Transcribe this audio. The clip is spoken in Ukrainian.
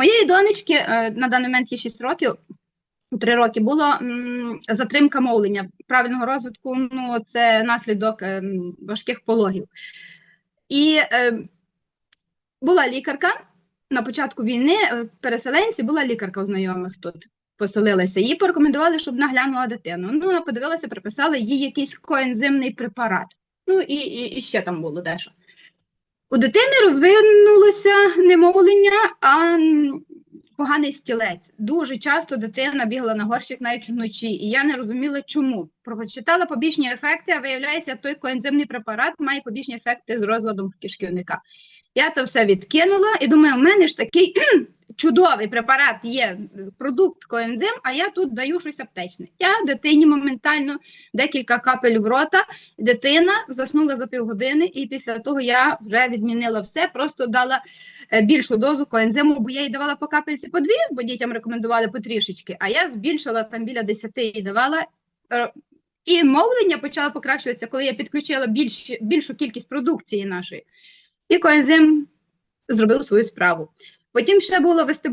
Моєї донечки е, на даний момент є 6 років. У 3 роки було м, затримка мовлення правильного розвитку. Ну, це наслідок ем, важких пологів. І е, була лікарка на початку війни, е, переселенці, була лікарка у знайомих тут. Поселилася. Їй порекомендували, щоб наглянула дитину. Ну, вона подивилася, приписали їй якийсь коензимний препарат. Ну і, і, і ще там було дещо. У дитини розвинулося не мовлення, а поганий стілець. Дуже часто дитина бігла на горщик навіть вночі, і я не розуміла, чому. Прочитала побічні ефекти, а виявляється, той коензимний препарат має побічні ефекти з розладом кишківника. Я то все відкинула і думаю, у мене ж такий чудовий препарат є, продукт коензим, а я тут даю щось аптечне. Я дитині моментально декілька капель в рота, дитина заснула за півгодини, і після того я вже відмінила все, просто дала е, більшу дозу коензиму, бо я їй давала по капельці по дві, бо дітям рекомендували по трішечки, а я збільшила там біля 10 і давала. Е, І мовлення почало покращуватися, коли я підключила більш, більшу кількість продукції нашої. І коензим зробив свою справу. Потім ще було вестибулярне